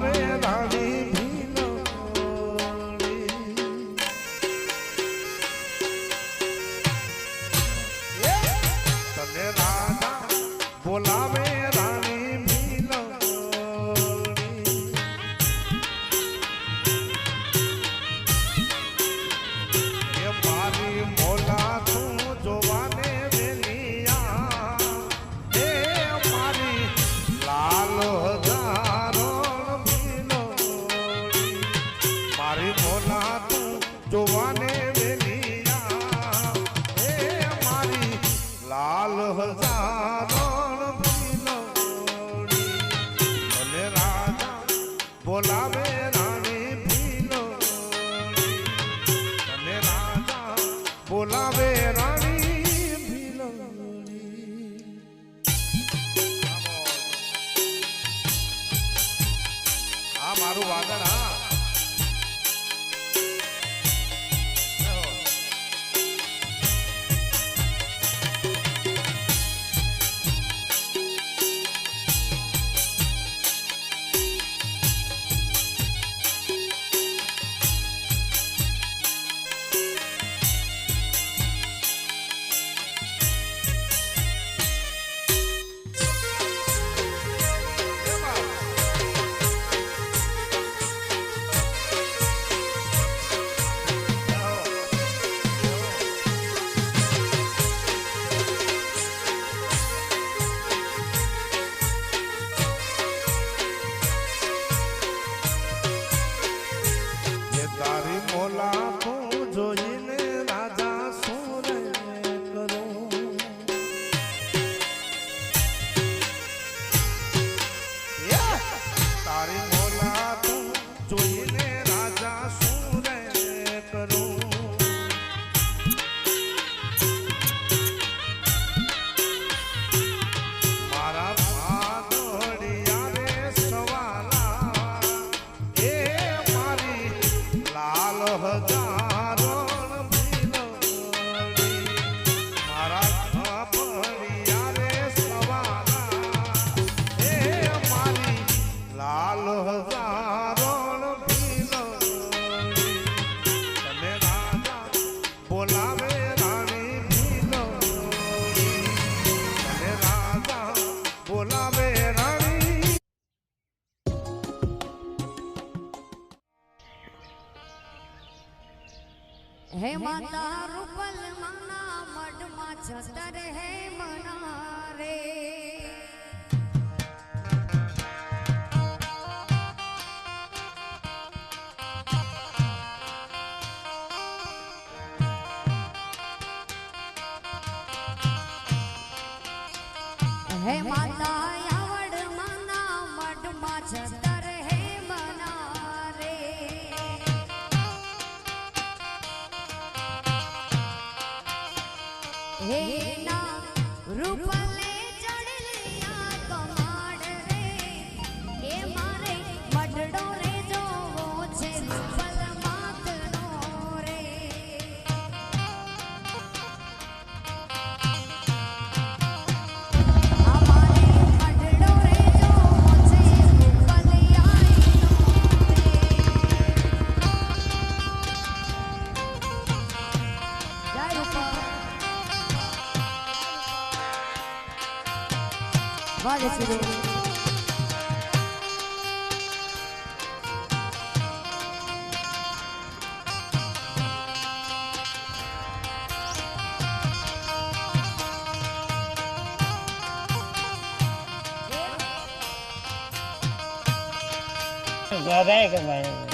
Ave, લાલ હજાર હે માતા રૂપલ માના મઢમાં જતા રહે મના રે. હે માતા આવડ માના મઢમાં જતા Hey. Olha esse dedo. Go back, man.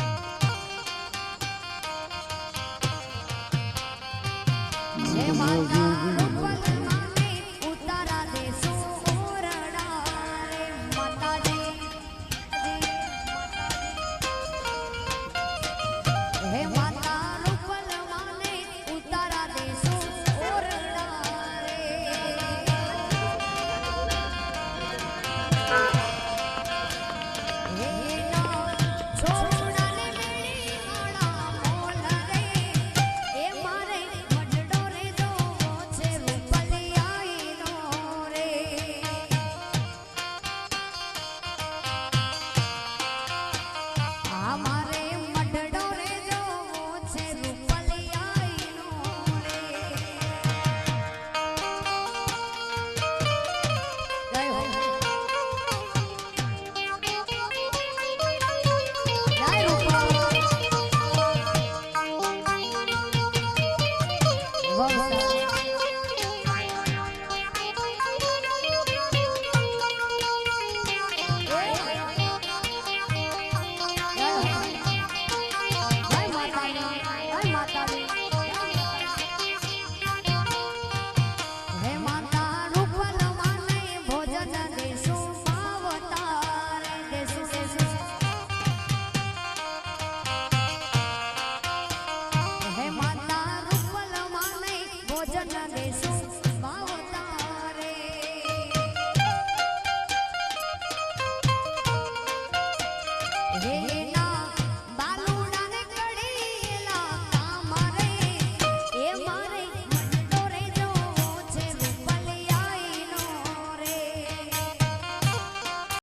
네.